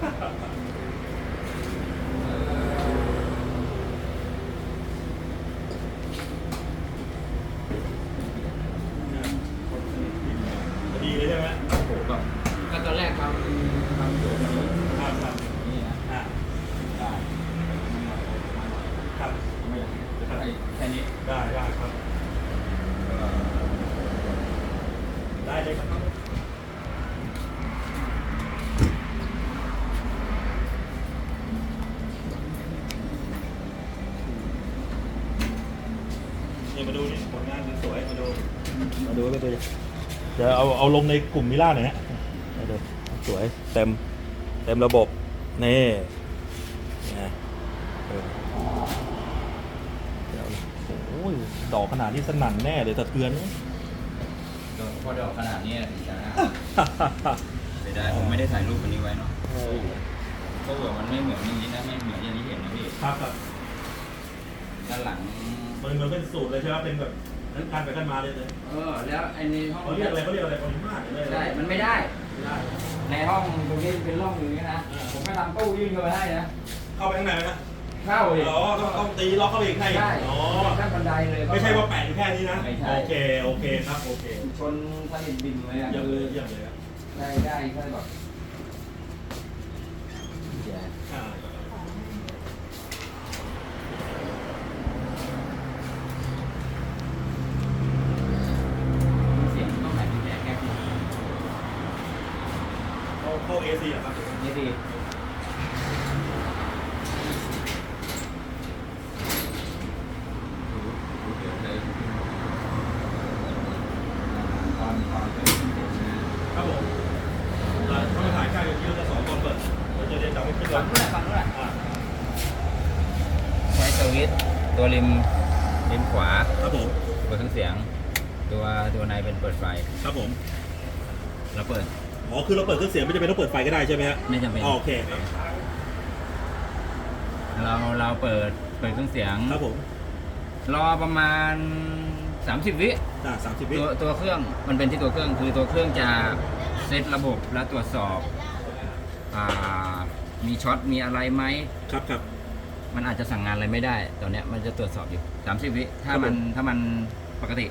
ดีเลยใช่ไหมโอ้โหก็ก็ตอนแรกทำทำสวนแบบนี้ครับครับนี่นะอ่าได้ครับไม่อยากจะให้แค่นี้ได้ได้ครับ ได้เลยครับ นี่มาดูนี่ผลงานสวยๆมาดู มาดูมาดูจะเอาเอาลงในกลุ่มมิล่าหน่อยฮะมาดูสวยเต็มเต็มระบบ นี่นะเออเดี๋ยวโอ้ยดอกขนาดนี้สนั่นแน่เลยสะเทือนก็พอดอกขนาดนี้ถึงจะไปได้ผมไม่ได้ถ่ายรูปวันนี้ไว้เนาะเออก็เผื่อมันไม่เหมือนอย่างนี้นะไม่เหมือนอย่างที่เห็นนะพี่ครับครับด้านหลังมันมันเป็นสูตรเลยใช่ไหมเป็นแบบ นั้นการไปกันมาเลยเลยเออ แล้วไอ้ในห้องเขาเรียกอะไรเขาเรียกอะไรปริมาตรเลยได้มันไม่ได้ไม่ได้ ในห้องตรงนี้เป็นร่องอย่างนี้นะอ่าผมไม่ทำตู้ยื่นเข้าไปให้นะ เข้าไปข้างในนะเข้าอีกอ๋อต้องต้องตีล็อกเข้าไปอีกข้างในใช่อ๋อขั้นบันไดเลย ไม่ใช่ว่าแปะอยู่แค่นี้นะไม่ใช่โอเค โอเคครับ โอเค ชนสนิทบินเลยอะเยี่ยมคืเลอยเยี่ยมเลยครับได้ได้แค่แบบ อ่า เสียงต้องไหนแค่แค่ เข้าเข้าเอซีเหรอครับนี่ดีตอนตอนเป็นเด็กนะครับผมเราต้องถ่ายใกล้กับที่เราจะสอนตอนเปิดเราจะเรียนจำไม่ขึ้นเลฟัยงนู้นแหละฟังนู้นแหละอ่าใช้สวิตช์ตัวริมริมขวาครับผมเปิดเครื่องเสียง ตัวตัวในเป็นเปิดไฟครับผม แล้วเปิด อ๋อ คือเราเปิดเครื่องเสียงไม่จำเป็นต้องเปิดไฟก็ได้ใช่ไหมฮะไม่จำเป็นอ๋อโอเคครับเราเราเปิดเปิดเครื่องเสียง ครับผมรอประมาณ 30 วิอ่าสามสิบวิตัวตัวเครื่องมันเป็นที่ตัวเครื่องคือตัวเครื่องจะเซตระบบและตรวจสอบอ่ามีช็อตมีอะไรไหม ครับครับ มันอาจจะสั่งงานอะไรไม่ได้ตอนเนี้ยมันจะตรวจสอบอยู่ 30 วิถ้ามันถ้ามันปกติ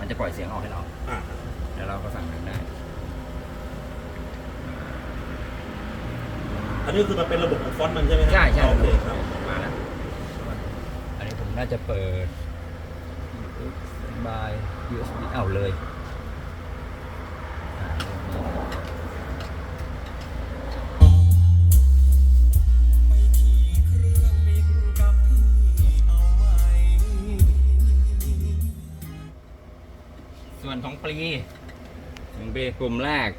มันจะปล่อยเสียงออกให้เราอ่าแล้วเราก็สั่งงานได้ อันนี้คือมันเป็นระบบของฟอนต์มันใช่ไหมฮะใช่ใช่โอเคครับมาแล้วอันนี้ผมน่าจะเปิดบาย USB เอาเลยอ่าเรื่องนี้ส่วนของปลีส่วนปลีกลุ่มแรก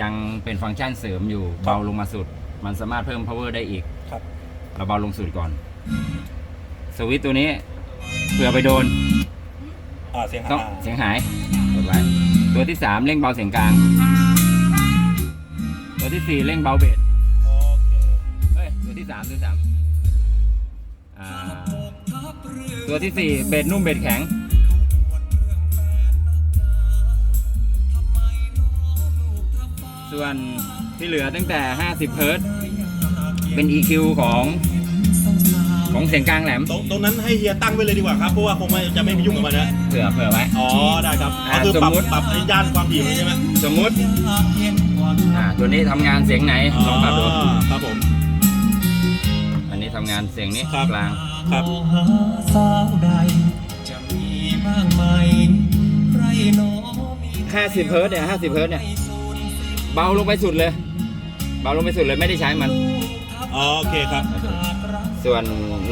ยังเป็นฟังก์ชันเสริมอยู่เบาลงมาสุด มันสามารถเพิ่ม power ได้อีกครับ เราเบาลงสุดก่อน สวิตช์ตัวนี้เผื่อไปโดนอ่าเสียงต้องหาเสียงหายกดไว้ตัวที่สามเร่งเบาเสียงกลาง ตัวที่สี่เร่งเบาเบสโอเคเฮ้ยตัวที่สามตัวที่สามอ่าตัวที่สี่เบสนุ่มเบสแข็ง ส่วนที่เหลือตั้งแต่ 50เฮิร์ตซ์เป็น EQ ของของเสียงกลางแหลมตรงตรงนั้นให้เฮียตั้งไว้เลยดีกว่าครับเพราะว่าคงไม่จะไม่ไปยุ่งกับมันนะเผื่อเผื่อไว้ อ๋อได้ครับอ่าก็คือปรับสมมุติ ปรับไอ้ย่านความถี่มันใช่ไหมสมมุติอ่าตัวนี้ทำงานเสียงไหนลองปรับดูครับผม อันนี้ทำงานเสียงนี้ครับ กลาง ครับหาสาวใดจะมีบ้างไหมใครหนอมี50เฮิร์ตซ์เนี่ย50เฮิร์ตซ์เนี่ย เบาลงไปสุดเลย เบาลงไปสุดเลยไม่ได้ใช้มัน อ๋อโอเคครับ ส่วน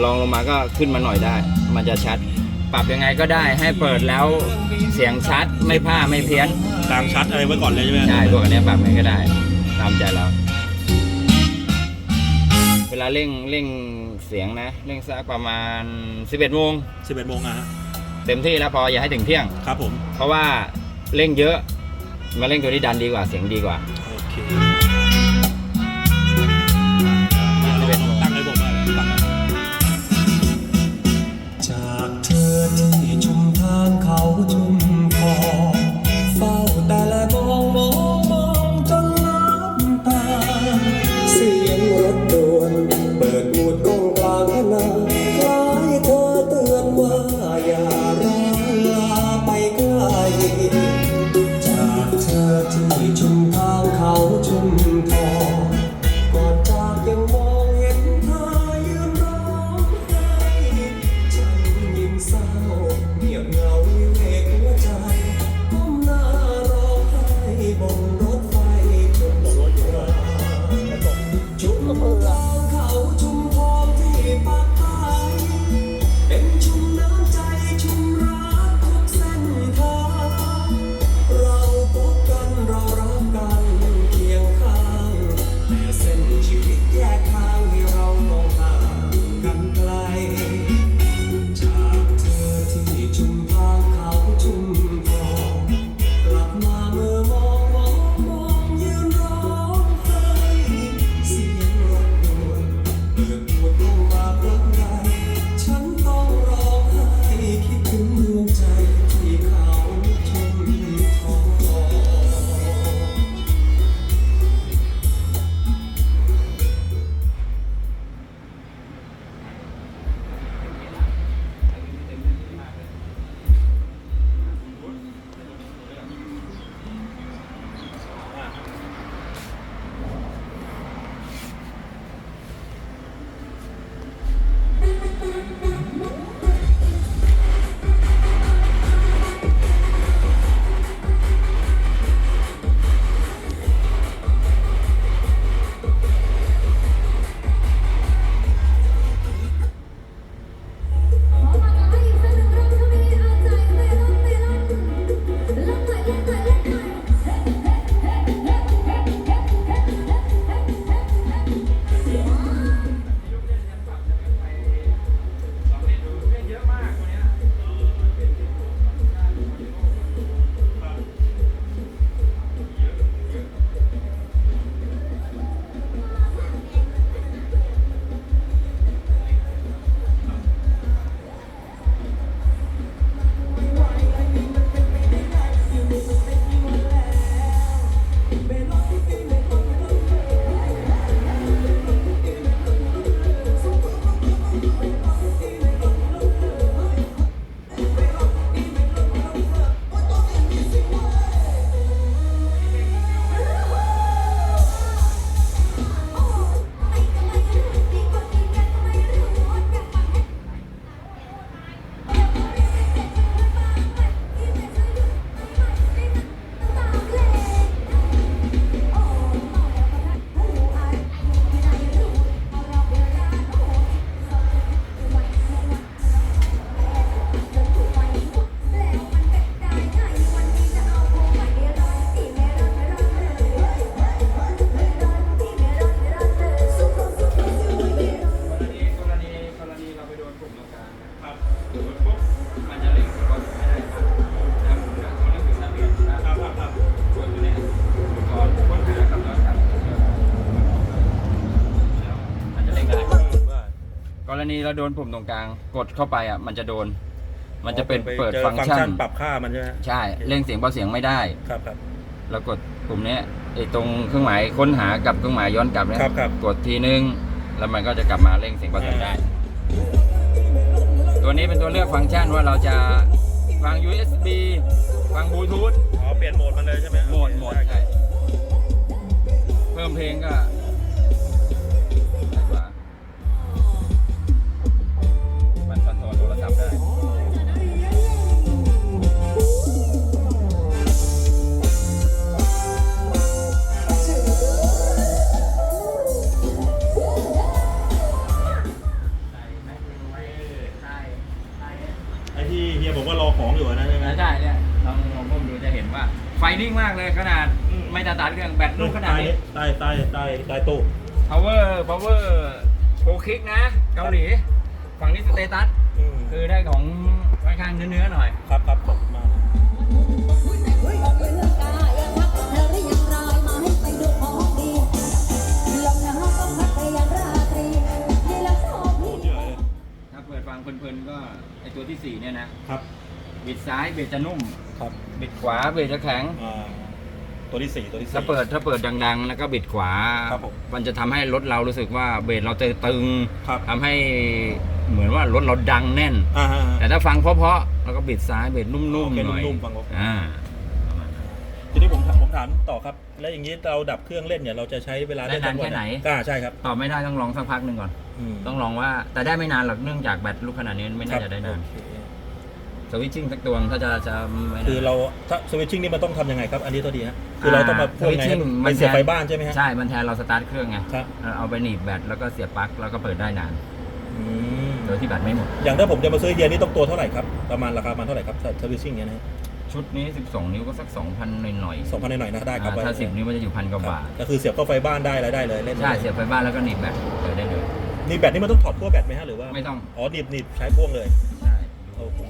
ลองลงมาก็ขึ้นมาหน่อยได้ มันจะชัด ปรับยังไงก็ได้ให้เปิดแล้วเสียงชัดไม่พร่าไม่เพี้ยน กลางชัดอะไรไว้ก่อนเลยใช่ไหมใช่พวกอันเนี้ยปรับไงก็ได้ ตามใจเรา เวลาเร่งเร่งเสียงนะ เร่งสักประมาณ 11โมงสิบเอ็ดโมงอะฮะเต็มที่แล้วพออย่าให้ถึงเที่ยง ครับผม เพราะว่าเร่งเยอะ มาเร่งตัวนี้ดันดีกว่าเสียงดีกว่า โอ เราโดนปุ่มตรงกลาง กดเข้าไปอะ มันจะโดน มันจะเป็นเปิดจอฟังก์ชันปรับค่ามันใช่ไหมใช่เร่งเสียงเบาเสียงไม่ได้ครับครับเรากดปุ่มเนี้ยไอ้ตรงเครื่องหมายค้นหากับเครื่องหมายย้อนกลับเนี่ยครับครับกดทีนึงแล้วมันก็จะกลับมาเร่งเสียงเบาเสียงได้ ตัวนี้เป็นตัวเลือกฟังก์ชันว่าเราจะฟัง USB ฟังบลูทูธอ๋อเปลี่ยนโหมดมันเลยใช่ไหมโหมดโหมดได้ใช่เพิ่มเพลงก็ได้ก อกว่ารอของอยู่นะใช่ไหมใช่เนี่ยลองลองก้มดูจะเห็นว่า ไฟนิ่งมากเลยขนาดไม่ตาตัดเครื่องแบตลูกขนาดนี้ใต้ใต้ใต้ใต้ตู้ power power pro kick นะ เกาหลี ฝั่งนี้สเตตัสอืมคือได้ของค่อนข้างเนื้อๆหน่อย ครับครับ เบสจะนุ่มครับบิดขวาเบสจะแข็งอ่าตัวที่สี่ตัวที่สี่ ถ้าเปิดถ้าเปิดดัง ๆ แล้วก็บิดขวา ครับผม มันจะทำให้รถเรารู้สึกว่าเบสเราจะตึงครับทำให้เหมือนว่ารถเราดังแน่น อ่าฮะ แต่ถ้าฟังเพราะๆแล้วก็บิดซ้ายเบสนุ่มโอๆเคหน่อยนุ่มๆฟังเพราะ อ่าทีนี้ผมถามผมถามต่อครับ แล้วอย่างนี้เราดับเครื่องเล่นเนี่ยเราจะใช้เวลาเล่นได้นานทั้งวัแค่ไหน อ่าใช่ครับตอบไม่ได้ต้องลองสักพักหนึ่งก่อนอืมต้องลองว่าแต่ได้ไม่นานหรอกเนื่องจากแบตลูกขนาดนี้ไม่น่าจะได้นานโอเค สวิตชิ่งสักตัวถ้าจะจะไม่นานคือเราถ้าสวิตชิ่งนี่มันต้องทำยังไงครับ อันนี้ตัวดีฮะคือเราต้องมาพ่วงไง switching มันเสียบไฟบ้านใช่ไหมฮะ ใช่ มันแทนเราสตาร์ทเครื่องไงครับ เอาไปหนีบแบตแล้วก็เสียบปลั๊กแล้วก็เปิดได้นาน อืมโดยที่แบตไม่หมด อย่างถ้าผมจะมาซื้อเฮียนี่ต้องตัวเท่าไหร่ครับประมาณราคาประมาณเท่าไหร่ครับสวิตชิ่งเนี่ยนะฮะชุดนี้ 12 นิ้วก็สัก 2,000 หน่อยๆสองพันหน่อยๆนะได้ครับอ่าถ้า 10 นิ้วมันจะอยู่พันกว่าบาท ก็คือเสียบเข้าไฟบ้านได้อะไรได้เลยเล่นได้ใช่เสียบไฟบ้านแล้วก็หนีบแบตเปิดได้เลย นี่แบตนี่มันต้องถอดขั้วแบตไหมฮะหรือว่าไม่ต้อง อ๋อหนีบหนีบใช้พ่วงเลย ใช่โอเค